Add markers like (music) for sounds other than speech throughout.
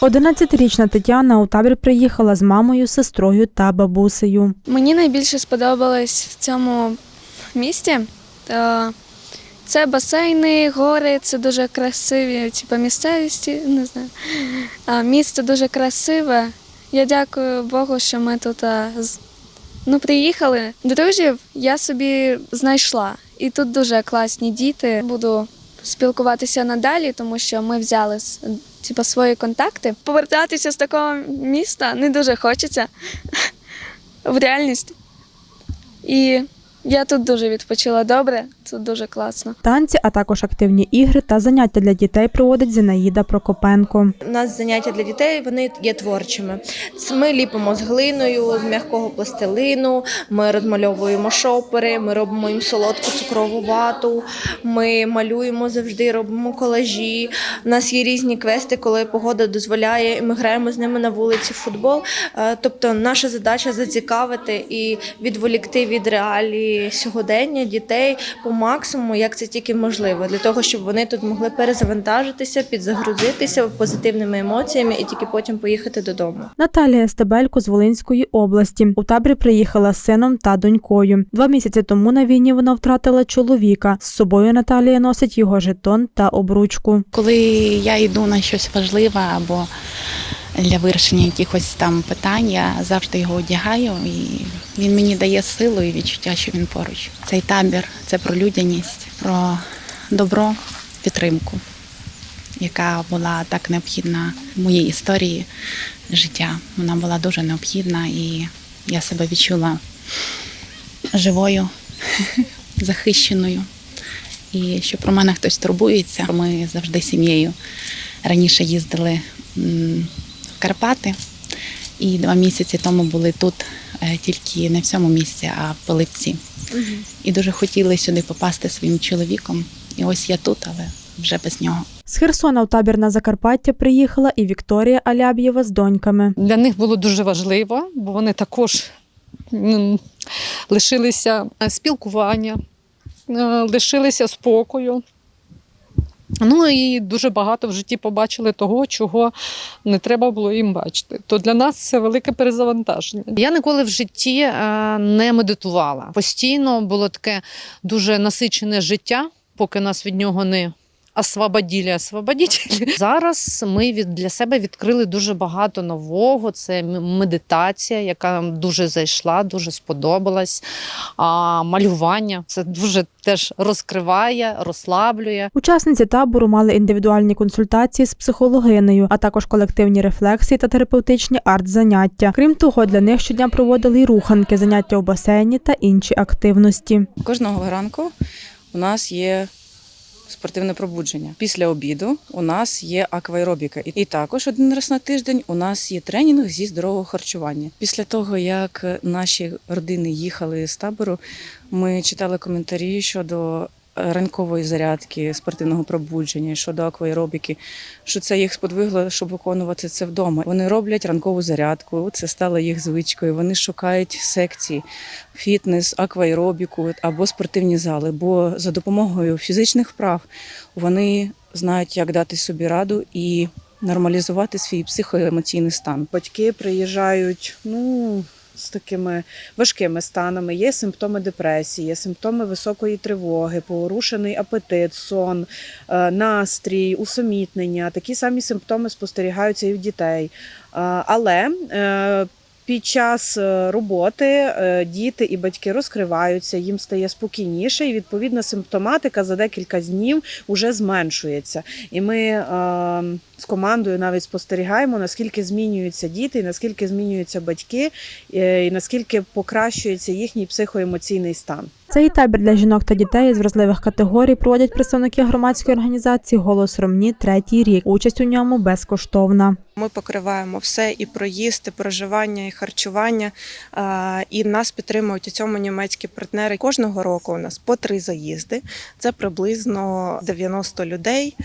11-річна Тетяна у табір приїхала з мамою, сестрою та бабусею. Мені найбільше сподобалось в цьому місті. Це басейни, гори, це дуже красиві, типу, місцевості, не знаю. Місце дуже красиве. Я дякую Богу, що ми тут ну, приїхали. Друзів я собі знайшла. І тут дуже класні діти. Буду спілкуватися надалі, тому що ми взяли типу, свої контакти. Повертатися з такого міста не дуже хочеться (laughs) в реальність. І я тут дуже відпочила добре, тут дуже класно. Танці, а також активні ігри та заняття для дітей проводить Зінаїда Прокопенко. У нас заняття для дітей вони є творчими. Ми ліпимо з глиною, з м'якого пластилину, ми розмальовуємо шопери, ми робимо їм солодку цукрову вату, ми малюємо завжди, робимо колажі. У нас є різні квести, коли погода дозволяє, і ми граємо з ними на вулиці в футбол. Е, Тобто, наша задача зацікавити і відволікти від реалії сьогодення дітей по максимуму, як це тільки можливо, для того, щоб вони тут могли перезавантажитися, підзагрузитися позитивними емоціями і тільки потім поїхати додому. Наталія Стебелько з Волинської області. У табір приїхала з сином та донькою. Два місяці тому на війні вона втратила чоловіка. З собою Наталія носить його жетон та обручку. Коли я йду на щось важливе або для вирішення якихось там питань, я завжди його одягаю, і він мені дає силу і відчуття, що він поруч. Цей табір це про людяність, про добро, підтримку, яка була так необхідна в моїй історії життя. Вона була дуже необхідна, і я себе відчула живою, (laughs) захищеною. І що про мене хтось турбується. Ми завжди сім'єю раніше їздили Карпати, і два місяці тому були тут е, тільки не в цьому місці, а в Пилипці. І дуже хотіли сюди попасти своїм чоловіком. І ось я тут, але вже без нього. З Херсона у табір на Закарпаття приїхала і Вікторія Аляб'єва з доньками. Для них було дуже важливо, бо вони також лишилися спілкування, е, лишилися спокою. Ну і дуже багато в житті побачили того, чого не треба було їм бачити. То для нас це велике перезавантаження. Я ніколи в житті е, не медитувала. Постійно було таке дуже насичене життя, поки нас від нього не освободили, освободителі. (laughs) Зараз ми від для себе відкрили дуже багато нового. Це медитація, яка нам дуже зайшла, дуже сподобалась. А малювання це дуже теж розкриває, розслаблює. Учасниці табору мали індивідуальні консультації з психологинею, а також колективні рефлексії та терапевтичні арт-заняття. Крім того, для них щодня проводили й руханки, заняття у басейні та інші активності. Кожного ранку у нас є спортивне пробудження. Після обіду у нас є акваеробіка. І також один раз на тиждень у нас є тренінг зі здорового харчування. Після того, як наші родини їхали з табору, ми читали коментарі щодо ранкової зарядки, спортивного пробудження, щодо акваеробіки, що це їх сподвигло, щоб виконувати це вдома. Вони роблять ранкову зарядку, це стало їх звичкою. Вони шукають секції, фітнес, акваеробіку або спортивні зали. Бо за допомогою фізичних вправ вони знають, як дати собі раду і нормалізувати свій психоемоційний стан. Батьки приїжджають ну, з такими важкими станами. Є симптоми депресії, є симптоми високої тривоги, порушений апетит, сон, е, настрій, усамітнення. Такі самі симптоми спостерігаються і в дітей. Е, Але е, під час е, роботи е, діти і батьки розкриваються, їм стає спокійніше, і відповідна симптоматика за декілька днів вже зменшується. І ми е, з командою навіть спостерігаємо, наскільки змінюються діти, і наскільки змінюються батьки, і наскільки покращується їхній психоемоційний стан. Цей табір для жінок та дітей з вразливих категорій проводять представники громадської організації Голос Ромні третій рік. Участь у ньому безкоштовна. Ми покриваємо все і проїзд, і проживання, і харчування. І нас підтримують у цьому німецькі партнери. Кожного року у нас по три заїзди. Це приблизно 90 людей.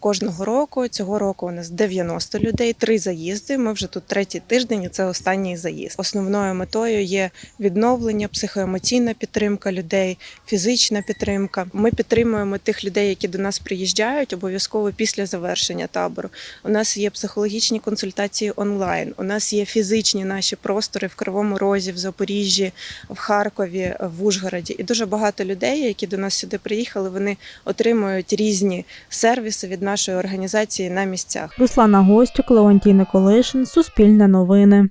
Кожного року цього року у нас 90 людей, три заїзди. Ми вже тут третій тиждень. і Це останній заїзд. Основною метою є відновлення, психоемоційна підтримка людей, фізична підтримка. Ми підтримуємо тих людей, які до нас приїжджають обов'язково після завершення табору. У нас є психологічні консультації онлайн. У нас є фізичні наші простори в Кривому Розі, в Запоріжжі, в Харкові, в Ужгороді. І дуже багато людей, які до нас сюди приїхали, вони отримують різні сервіси від нашої організації на місцях. Руслана Гостюк, Леонтій Николишин, Суспільне новини.